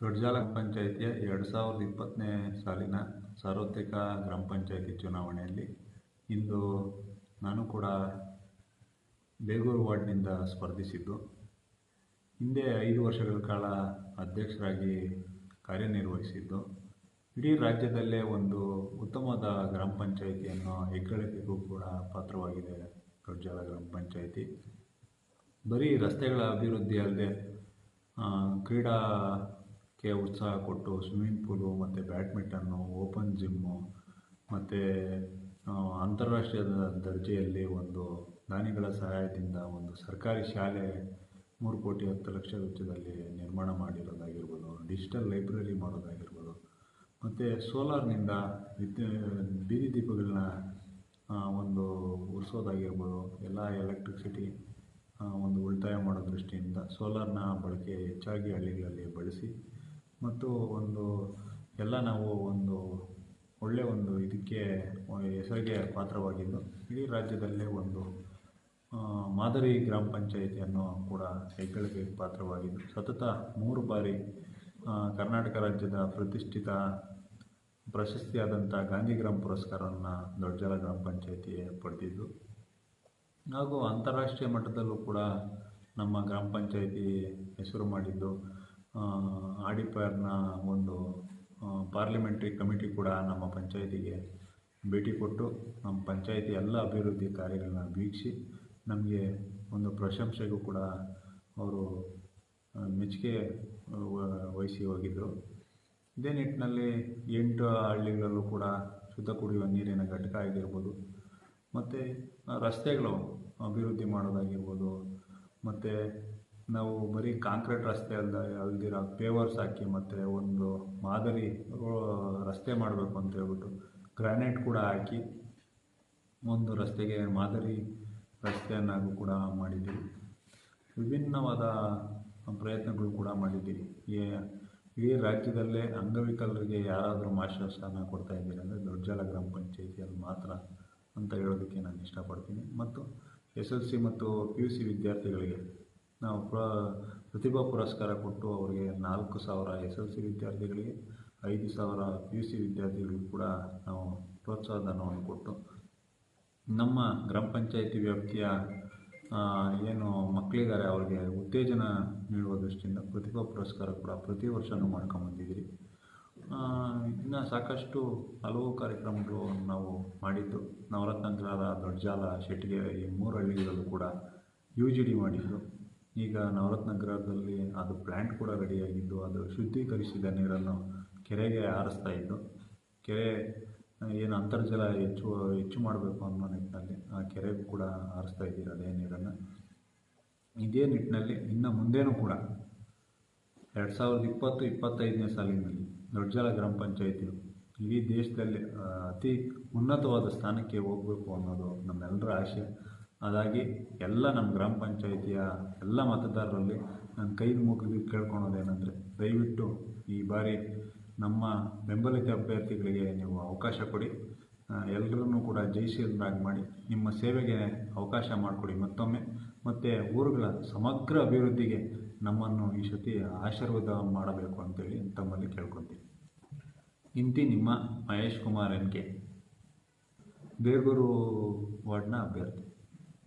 ದೊಡ್ಡಜಾಲ ಪಂಚಾಯಿತಿಯ ಎರಡು ಸಾವಿರದ ಇಪ್ಪತ್ತನೇ ಸಾಲಿನ ಸಾರ್ವತ್ರಿಕ ಗ್ರಾಮ ಪಂಚಾಯಿತಿ ಚುನಾವಣೆಯಲ್ಲಿ ಇಂದು ನಾನು ಕೂಡ ಬೇಗೂರು ವಾರ್ಡ್ನಿಂದ ಸ್ಪರ್ಧಿಸಿದ್ದು. ಹಿಂದೆ ಐದು ವರ್ಷಗಳ ಕಾಲ ಅಧ್ಯಕ್ಷರಾಗಿ ಕಾರ್ಯನಿರ್ವಹಿಸಿದ್ದು. ಇಡೀ ರಾಜ್ಯದಲ್ಲೇ ಒಂದು ಉತ್ತಮವಾದ ಗ್ರಾಮ ಪಂಚಾಯಿತಿಯನ್ನು ಹೆಗ್ಗಳಿಕೆಗೂ ಕೂಡ ಪಾತ್ರವಾಗಿದೆ ದೊಡ್ಡಜಾಲ ಗ್ರಾಮ ಪಂಚಾಯಿತಿ. ಬರೀ ರಸ್ತೆಗಳ ಅಭಿವೃದ್ಧಿ ಅಲ್ಲದೆ ಕ್ರೀಡಾಕ್ಕೆ ಉತ್ಸಾಹ ಕೊಟ್ಟು ಸ್ವಿಮ್ಮಿಂಗ್ ಪೂಲು ಮತ್ತು ಬ್ಯಾಡ್ಮಿಂಟನ್ನು ಓಪನ್ ಜಿಮ್ಮು ಮತ್ತು ಅಂತಾರಾಷ್ಟ್ರೀಯ ದರ್ಜೆಯಲ್ಲಿ ಒಂದು ದಾನಿಗಳ ಸಹಾಯದಿಂದ ಒಂದು ಸರ್ಕಾರಿ ಶಾಲೆ ಮೂರು ಕೋಟಿ ಹತ್ತು ಲಕ್ಷ ವೆಚ್ಚದಲ್ಲಿ ನಿರ್ಮಾಣ ಮಾಡಿರೋದಾಗಿರ್ಬೋದು ಡಿಜಿಟಲ್ ಲೈಬ್ರರಿ ಮಾಡೋದಾಗಿರ್ಬೋದು, ಮತ್ತು ಸೋಲಾರ್ನಿಂದ ವಿದ್ಯು, ಬೀದಿ ದೀಪಗಳನ್ನ ಒಂದು ಉರಿಸೋದಾಗಿರ್ಬೋದು, ಎಲ್ಲ ಎಲೆಕ್ಟ್ರಿಸಿಟಿ ಒಂದು ಉಳಿತಾಯ ಮಾಡೋ ದೃಷ್ಟಿಯಿಂದ ಸೋಲಾರ್ನ ಬಳಕೆ ಹೆಚ್ಚಾಗಿ ಹಳ್ಳಿಗಳಲ್ಲಿ ಬಳಸಿ ಮತ್ತು ಒಂದು ಎಲ್ಲ ನಾವು ಒಂದು ಒಳ್ಳೆಯ ಒಂದು ಇದಕ್ಕೆ ಹೆಸರಿಗೆ ಪಾತ್ರವಾಗಿದ್ದು, ಇಡೀ ರಾಜ್ಯದಲ್ಲೇ ಒಂದು ಮಾದರಿ ಗ್ರಾಮ ಪಂಚಾಯಿತಿಯನ್ನು ಕೂಡ ಹೆಗ್ಗಳಿಗೆ ಪಾತ್ರವಾಗಿದ್ದು, ಸತತ ಮೂರು ಬಾರಿ ಕರ್ನಾಟಕ ರಾಜ್ಯದ ಪ್ರತಿಷ್ಠಿತ ಪ್ರಶಸ್ತಿಯಾದಂಥ ಗಾಂಧಿ ಗ್ರಾಮ ಪುರಸ್ಕಾರವನ್ನು ದೊಡ್ಡಜಲ ಗ್ರಾಮ ಪಂಚಾಯಿತಿ ಪಡೆದಿದ್ದು, ಹಾಗೂ ಅಂತಾರಾಷ್ಟ್ರೀಯ ಮಟ್ಟದಲ್ಲೂ ಕೂಡ ನಮ್ಮ ಗ್ರಾಮ ಪಂಚಾಯಿತಿ ಹೆಸರು ಮಾಡಿದ್ದು ಆಡಿಪರ್ನ ಒಂದು ಪಾರ್ಲಿಮೆಂಟ್ರಿ ಕಮಿಟಿ ಕೂಡ ನಮ್ಮ ಪಂಚಾಯಿತಿಗೆ ಭೇಟಿ ಕೊಟ್ಟು ನಮ್ಮ ಪಂಚಾಯಿತಿ ಎಲ್ಲ ಅಭಿವೃದ್ಧಿ ಕಾರ್ಯಗಳನ್ನ ವೀಕ್ಷಿ ನಮಗೆ ಒಂದು ಪ್ರಶಂಸೆಗೂ ಕೂಡ ಅವರು ಮೆಚ್ಚುಗೆ ವಹಿಸಿ ಹೋಗಿದ್ದರು ಇದೇ ನಿಟ್ಟಿನಲ್ಲಿ ಎಂಟು ಹಳ್ಳಿಗಳಲ್ಲೂ ಕೂಡ ಶುದ್ಧ ಕುಡಿಯುವ ನೀರಿನ ಘಟಕ ಆಗಿರ್ಬೋದು, ಮತ್ತು ರಸ್ತೆಗಳು ಅಭಿವೃದ್ಧಿ ಮಾಡೋದಾಗಿರ್ಬೋದು, ಮತ್ತು ನಾವು ಬರೀ ಕಾಂಕ್ರೀಟ್ ರಸ್ತೆ ಅಲ್ಲ, ಅಲ್ದಿರ ಪೇವರ್ಸ್ ಹಾಕಿ ಮತ್ತು ಒಂದು ಮಾದರಿ ರಸ್ತೆ ಮಾಡಬೇಕು ಅಂತ ಹೇಳ್ಬಿಟ್ಟು ಗ್ರಾನೈಟ್ ಕೂಡ ಹಾಕಿ ಒಂದು ರಸ್ತೆಗೆ ಮಾದರಿ ರಸ್ತೆಯನ್ನಾಗೂ ಕೂಡ ಮಾಡಿದ್ದೀವಿ. ವಿಭಿನ್ನವಾದ ಪ್ರಯತ್ನಗಳು ಕೂಡ ಮಾಡಿದ್ದೀರಿ. ಈ ಈ ರಾಜ್ಯದಲ್ಲೇ ಅಂಗವಿಕಲರಿಗೆ ಯಾರಾದರೂ ಮಾಶಾಸನ ಕೊಡ್ತಾ ಇದ್ದೀರಿ ಅಂದರೆ ದೊಡ್ಡಜಾಲ ಗ್ರಾಮ ಪಂಚಾಯಿತಿಯಲ್ಲಿ ಮಾತ್ರ ಅಂತ ಹೇಳೋದಕ್ಕೆ ನಾನು ಇಷ್ಟಪಡ್ತೀನಿ. ಮತ್ತು ಎಸ್ ಎಲ್ ಸಿ ಮತ್ತು ಪಿ ಯು ಸಿ ವಿದ್ಯಾರ್ಥಿಗಳಿಗೆ ನಾವು ಪ್ರ, ಪ್ರತಿಭಾ ಪುರಸ್ಕಾರ ಕೊಟ್ಟು ಅವರಿಗೆ ನಾಲ್ಕು ಸಾವಿರ ಎಸ್ ಎಲ್ ಸಿ ವಿದ್ಯಾರ್ಥಿಗಳಿಗೆ, ಐದು ಸಾವಿರ ಪಿ ಯು ಸಿ ವಿದ್ಯಾರ್ಥಿಗಳಿಗೂ ಕೂಡ ನಾವು ಪ್ರೋತ್ಸಾಹಧನವನ್ನು ಕೊಟ್ಟು, ನಮ್ಮ ಗ್ರಾಮ ಪಂಚಾಯಿತಿ ವ್ಯಾಪ್ತಿಯ ಏನು ಮಕ್ಕಳಿದ್ದಾರೆ ಅವ್ರಿಗೆ ಉತ್ತೇಜನ ನೀಡುವ ದೃಷ್ಟಿಯಿಂದ ಪ್ರತಿಭಾ ಪುರಸ್ಕಾರ ಕೂಡ ಪ್ರತಿ ವರ್ಷವೂ ಮಾಡ್ಕೊಂಬಂದಿದ್ದೀರಿ ಇನ್ನು ಸಾಕಷ್ಟು ಹಲವು ಕಾರ್ಯಕ್ರಮಗಳು ನಾವು ಮಾಡಿದ್ದು ನವರತ್ನಗ್ರಹದ ದೊಡ್ಡಜಾಲ ಶೆಟ್ಟಿಗೆ ಈ ಮೂರು ಹಳ್ಳಿಗಳಲ್ಲೂ ಕೂಡ ಯು ಜಿ ಡಿ ಮಾಡಿದ್ದು. ಈಗ ನವರತ್ನಗ್ರಹದಲ್ಲಿ ಅದು ಪ್ಲ್ಯಾಂಟ್ ಕೂಡ ರೆಡಿಯಾಗಿದ್ದು ಅದು ಶುದ್ಧೀಕರಿಸಿದ ನೀರನ್ನು ಕೆರೆಗೆ ಹಾರಿಸ್ತಾ ಇದ್ದು, ಕೆರೆ, ಏನು ಅಂತರ್ಜಲ ಹೆಚ್ಚು ಹೆಚ್ಚು ಮಾಡಬೇಕು ಅನ್ನೋ ನಿಟ್ಟಿನಲ್ಲಿ ಆ ಕೆರೆಗೂ ಕೂಡ ಹಾರಿಸ್ತಾ ಇದ್ದೀರ ಅದೇ ನೀರನ್ನು? ಇದೇ ನಿಟ್ಟಿನಲ್ಲಿ ಇನ್ನು ಮುಂದೇನೂ ಕೂಡ ಎರಡು ಸಾವಿರದ ಇಪ್ಪತ್ತು, ಇಪ್ಪತ್ತೈದನೇ ಸಾಲಿನಲ್ಲಿ ದೊಡ್ಡಜಲ ಗ್ರಾಮ ಪಂಚಾಯಿತಿಯು ಇಡೀ ದೇಶದಲ್ಲಿ ಅತಿ ಉನ್ನತವಾದ ಸ್ಥಾನಕ್ಕೆ ಹೋಗಬೇಕು ಅನ್ನೋದು ನಮ್ಮೆಲ್ಲರ ಆಸೆ ಅದಾಗಿ ಎಲ್ಲ ನಮ್ಮ ಗ್ರಾಮ ಪಂಚಾಯಿತಿಯ ಎಲ್ಲ ಮತದಾರರಲ್ಲಿ ನಾನು ಕೈ ಮುಗಿದು ಕೇಳ್ಕೊಳೋದೇನೆಂದರೆ ದಯವಿಟ್ಟು ಈ ಬಾರಿ ನಮ್ಮ ಬೆಂಬಲಿತ ಅಭ್ಯರ್ಥಿಗಳಿಗೆ ನೀವು ಅವಕಾಶ ಕೊಡಿ. ಎಲ್ಲರನ್ನೂ ಕೂಡ ಜಯಶೀಲರಾಗಿ ಮಾಡಿ ನಿಮ್ಮ ಸೇವೆಗೆ ಅವಕಾಶ ಮಾಡಿಕೊಡಿ ಮತ್ತೊಮ್ಮೆ. ಮತ್ತು ಊರುಗಳ ಸಮಗ್ರ ಅಭಿವೃದ್ಧಿಗೆ ನಮ್ಮನ್ನು ಈ ಸತಿ ಆಶೀರ್ವಾದ ಮಾಡಬೇಕು ಅಂತೇಳಿ ತಮ್ಮಲ್ಲಿ ಕೇಳ್ಕೊತೀನಿ. ಇಂತಿ ನಿಮ್ಮ ಮಹೇಶ್ ಕುಮಾರ್ ಎನ್ ಕೆ ಬೇಗೂರು ವಾರ್ಡ್ನ ಅಭ್ಯರ್ಥಿ.